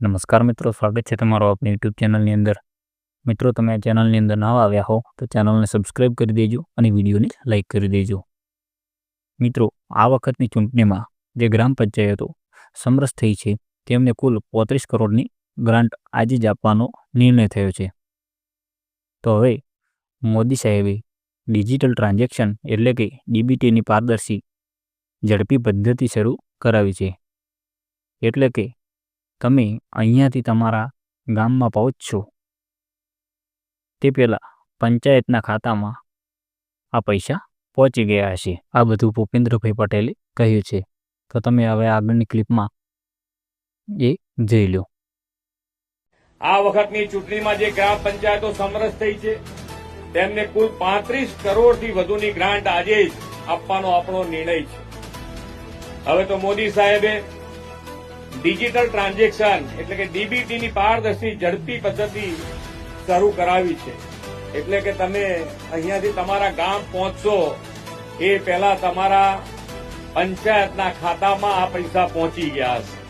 નમસ્કાર મિત્રો, સ્વાગત છે તમારો આપણી યુટ્યુબ ચેનલની અંદર. મિત્રો, તમે આ ચેનલની અંદર નવા આવ્યા હો, તો ચેનલને સબસ્ક્રાઈબ કરી દેજો અને વિડીયોને લાઇક કરી દેજો. મિત્રો, આ વખતની ચૂંટણીમાં જે ગ્રામ પંચાયતો સમરસ થઈ છે, તેમને કુલ પોત્રીસ કરોડની ગ્રાન્ટ આજે જ આપવાનો નિર્ણય થયો છે. તો હવે, મોદી સાહેબે ડિજિટલ ટ્રાન્ઝેક્શન એટલે કે ડીબીટીની પારદર્શી ઝડપી પદ્ધતિ શરૂ કરાવી છે. એટલે કે તમે અહીંયાથી તમારા ગામમાં પહોંચશો તે પહેલાં પંચાયતના ખાતામાં આ પૈસા પહોંચી ગયા હશે. આ બધું ભૂપેન્દ્રભાઈ પટેલે કહ્યું છે. તો તમે હવે આગળની ક્લિપમાં એ જોઈ લો. આ વખતની ચૂંટણીમાં જે ગ્રામ પંચાયતો સમરસ થઈ છે, તેમને કુલ પાંત્રીસ કરોડથી વધુની ગ્રાન્ટ આજે જ આપવાનો આપણો નિર્ણય છે. હવે તો મોદી સાહેબે ડિજિટલ ટ્રાન્ઝેક્શન એટલે કે ડીબીટીની પારદર્શી, ઝડપી પદ્ધતિ શરૂ કરાવી છે. એટલે કે તમે અહીંયાથી તમારા ગામ પહોંચશો, એ પહેલા તમારા પંચાયતના ખાતામાં આ પૈસા પહોંચી ગયા હશે.